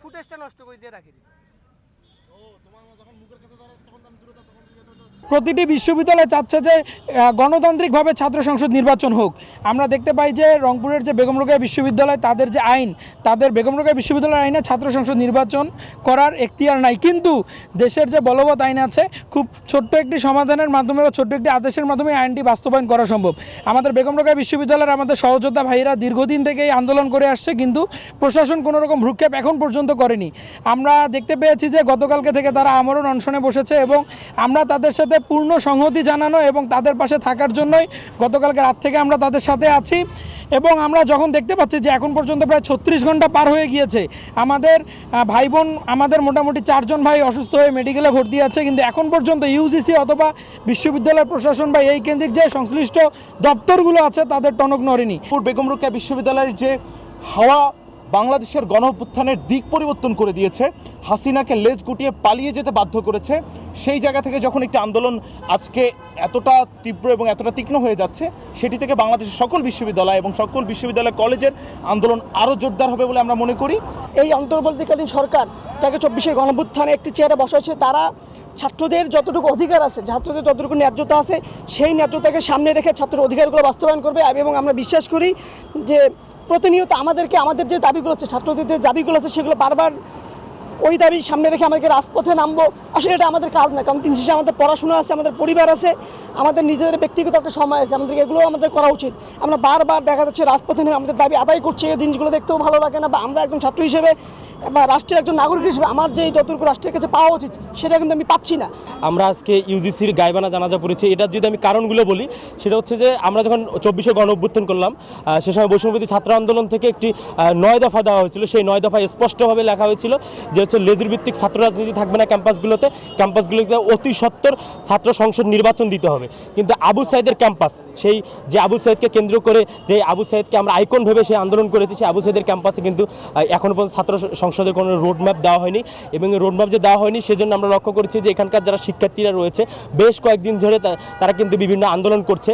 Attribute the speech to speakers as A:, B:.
A: ফুটেজটা নষ্ট করে দিয়ে রাখি।
B: প্রতিটি বিশ্ববিদ্যালয় চাচ্ছে যে গণতান্ত্রিকভাবে ছাত্র সংসদ নির্বাচন হোক। আমরা দেখতে পাই যে, রংপুরের যে বেগম বিশ্ববিদ্যালয়, তাদের যে আইন, তাদের বেগম বিশ্ববিদ্যালয়ের আইনে ছাত্র সংসদ নির্বাচন করার এখতিয়ার নাই। কিন্তু দেশের যে বলবৎ আইন আছে, খুব ছোট্ট একটি সমাধানের মাধ্যমে বা ছোট্ট একটি আদেশের মাধ্যমে আইনটি বাস্তবায়ন করা সম্ভব। আমাদের বেগম রোকেয়া বিশ্ববিদ্যালয়ের আমাদের সহযোদ্ধা ভাইয়েরা দীর্ঘদিন থেকে এই আন্দোলন করে আসছে, কিন্তু প্রশাসন কোনো রকম ভ্রুক্ষেপ এখন পর্যন্ত করেনি। আমরা দেখতে পেয়েছি যে, গতকালকে থেকে তারা আমরণ অনশনে বসেছে এবং আমরা তাদের সাথে পূর্ণ সংহতি জানানো এবং তাদের পাশে থাকার জন্যই গতকালকে রাত থেকে আমরা তাদের সাথে আছি। এবং আমরা যখন দেখতে পাচ্ছি যে এখন পর্যন্ত প্রায় ছত্রিশ ঘণ্টা পার হয়ে গিয়েছে, আমাদের ভাই বোন আমাদের মোটামুটি চারজন ভাই অসুস্থ হয়ে মেডিকেলে ভর্তি আছে, কিন্তু এখন পর্যন্ত ইউজিসি অথবা বিশ্ববিদ্যালয় প্রশাসন বা এই কেন্দ্রিক যে সংশ্লিষ্ট দপ্তরগুলো আছে, তাদের টনক নড়েনি।
C: বেগম রোকেয়া বিশ্ববিদ্যালয়ের যে হাওয়া বাংলাদেশের গণ অভ্যুত্থানের দিক পরিবর্তন করে দিয়েছে। হাসিনাকে লেজ গুটিয়ে পালিয়ে যেতে বাধ্য করেছে। সেই জায়গা থেকে যখন একটি আন্দোলন আজকে এতটা তীব্র এবং এতটা তীক্ষ্ণ হয়ে যাচ্ছে, সেটি থেকে বাংলাদেশের সকল বিশ্ববিদ্যালয় এবং সকল বিশ্ববিদ্যালয় কলেজের আন্দোলন আরও জোরদার হবে বলে আমরা মনে করি।
D: এই অন্তর্বর্তীকালীন সরকার যাকে চব্বিশে গণভুত্থানে একটি চেয়ারে বসাচ্ছে তারা ছাত্রদের যতটুকু অধিকার আছে, ছাত্রদের যতটুকু ন্যায্যতা আছে, সেই ন্যায্যতাকে সামনে রেখে ছাত্রের অধিকারগুলো বাস্তবায়ন করবে। এবং আমরা বিশ্বাস করি যে প্রতিনিয়ত আমাদেরকে, আমাদের যে দাবিগুলো আছে, ছাত্রদের যে দাবিগুলো আছে, সেগুলো বারবার ওই দাবি সামনে রেখে আমাদেরকে রাজপথে নামবো। আসলে এটা আমাদের কাজ না, কারণ দিন শেষে আমাদের পড়াশোনা আছে, আমাদের পরিবার আছে, আমাদের নিজেদের ব্যক্তিগত একটা সময় আছে, আমাদেরকে এগুলোও আমাদের করা উচিত। আমরা বারবার দেখা যাচ্ছে রাজপথে নেমে আমাদের দাবি আদায় করছে, এই জিনিসগুলো দেখতেও ভালো লাগে না, বা আমরা একজন ছাত্র হিসেবে বা রাষ্ট্রের একজন নাগরিক হিসেবে আমার যে যতটুকু রাষ্ট্রের কাছে পাওয়া উচিত, সেটা কিন্তু আমি পাচ্ছি না।
E: আমরা আজকে ইউজিসির গাইবানা জানাজা পড়েছি। এটার যদি আমি কারণগুলো বলি, সেটা হচ্ছে যে আমরা যখন চব্বিশে গণ অভ্যুত্থান করলাম সে সময় বৈষম্যবিধি ছাত্র আন্দোলন থেকে একটি নয় দফা দেওয়া হয়েছিল। সেই নয় দফায় স্পষ্টভাবে লেখা হয়েছিল যে হচ্ছে লেজুর ভিত্তিক ছাত্র রাজনীতি থাকবে না ক্যাম্পাসগুলোতে। ক্যাম্পাসগুলোতে অতি সত্তর ছাত্র সংসদ নির্বাচন দিতে হবে। কিন্তু আবু সাইদের ক্যাম্পাস, সেই যে আবু সাইদকে কেন্দ্র করে যে আবু সাইদকে আমরা আইকন ভেবে সেই আন্দোলন করেছি, সেই আবু সাইদের ক্যাম্পাসে কিন্তু এখনও পর্যন্ত ছাত্র সংসদের কোনো রোডম্যাপ দেওয়া হয়নি এবং রোড ম্যাপ যে দেওয়া হয়নি সেজন্য আমরা লক্ষ্য করছি যে এখানকার যারা শিক্ষার্থীরা রয়েছে, বেশ কয়েকদিন ধরে তারা কিন্তু বিভিন্ন আন্দোলন করছে।